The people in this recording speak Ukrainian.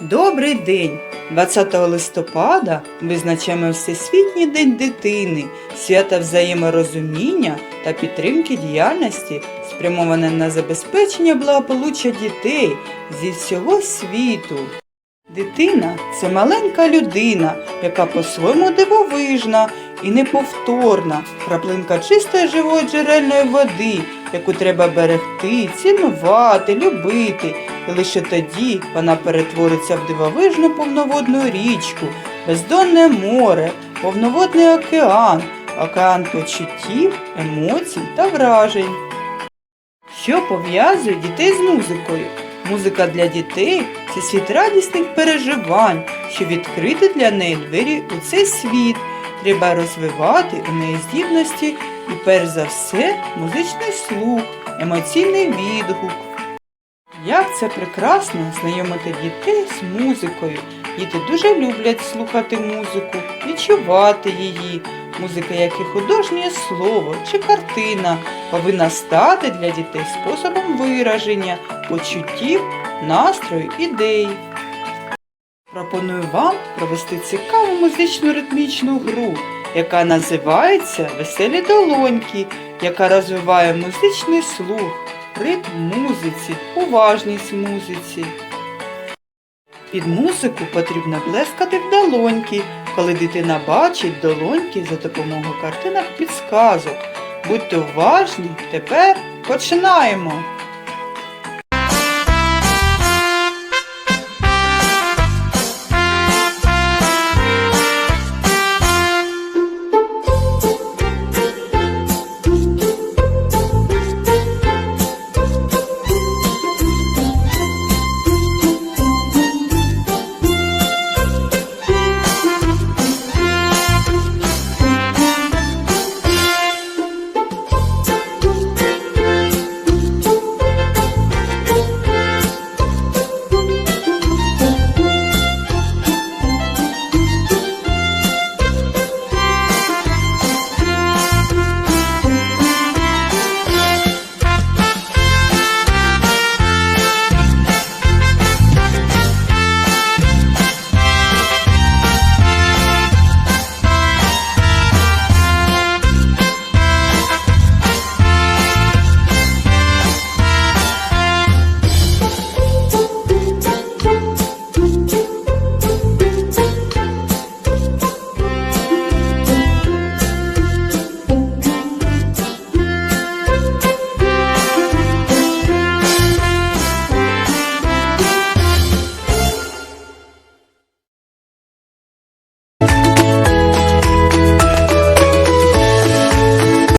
Добрий день! 20 листопада визначаємо Всесвітній день дитини, свята взаєморозуміння та підтримки діяльності, спрямоване на забезпечення благополуччя дітей зі всього світу. Дитина це маленька людина, яка по-своєму дивовижна і неповторна, краплинка чистої живої джерельної води, яку треба берегти, цінувати, любити. І лише тоді вона перетвориться в дивовижну повноводну річку, бездонне море, повноводний океан, океан почуттів, емоцій та вражень. Що пов'язує дітей з музикою? Музика для дітей це світ радісних переживань, що відкрити для неї двері у цей світ. Треба розвивати у неї здібності і перш за все музичний слух, емоційний відгук. Як це прекрасно знайомити дітей з музикою. Діти дуже люблять слухати музику, відчувати її. Музика, як і художнє слово чи картина, повинна стати для дітей способом вираження, почуттів, настрою, ідей. Пропоную вам провести цікаву музичну ритмічну гру, яка називається Веселі долоньки, яка розвиває музичний слух, ритм музиці, уважність музиці. Під музику потрібно плескати в долоньки, коли дитина бачить долоньки за допомогою картинок підсказок. Будьте уважні, тепер починаємо!